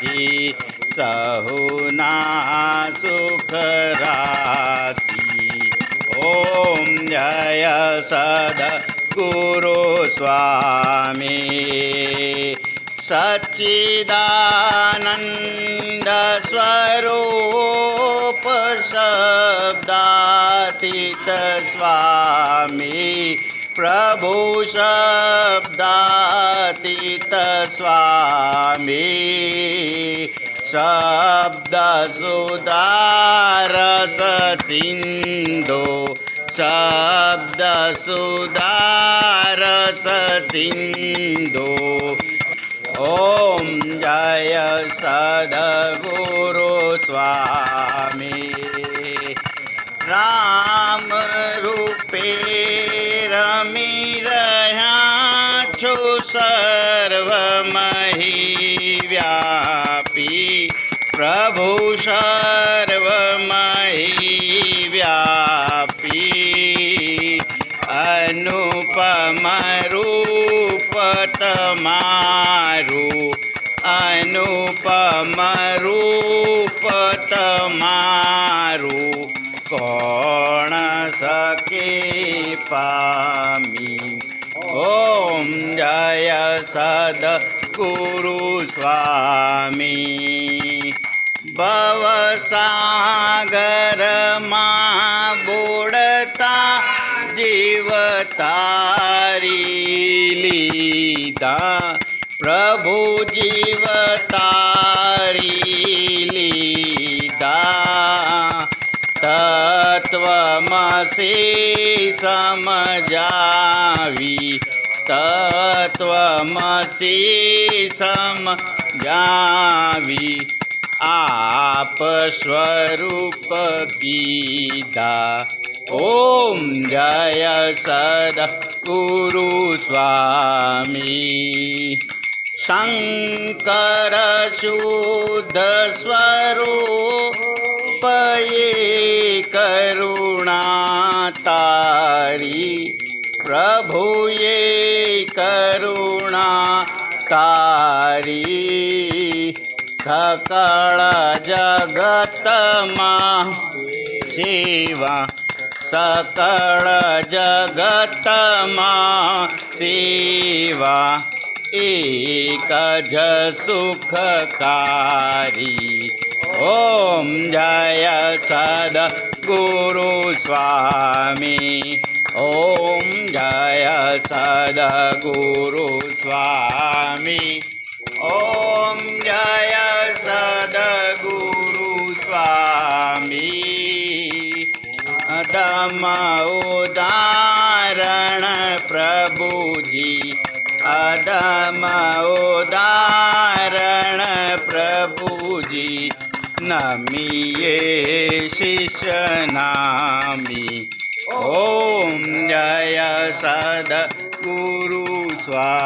રાશી સહુના સુખ રાશી ઓમ જય સદ ગુરુ સ્વામી સચ્ચિદાનંદ સ્વરૂપ शब्दातीतस्वामी। शब्दसुदारससिन्धो शब्दसुदारससिन्धो ओम जय सदा व्यापी प्रभु सर्वमयी व्यापी अनुपम रूप तमारू अनुपम रूप तमारू कौन सके पामी। ओम जया સદ ગુરુ સ્વામી ભવસાગરમાં બોડતા જીવ તારી લીધા પ્રભુ જીવ તારી લીધા તત્વમસી સમજાવી તત્વમસી સમજાવી આપ સ્વરૂપ કીધા ઓમ જય સદ ગુરુ સ્વામી. શંકર શુદ્ધ સ્વરૂપ પ્રભુએ કરુણા તારી. સકળ જગતમાં સેવા. સકળ જગતમાં સેવા. એક જ સુખકારી. ઓમ જય સદ ગુરુ સ્વામી. ઓમ જય સદ ગુરુ સ્વામી ઓમ જય સદ ગુરુ સ્વામી प्रभुजी। અદમ ઉદાહરણ પ્રભુજી નમીએ શિષ્ય નામી ઓમ જય સદ ગુરુ જય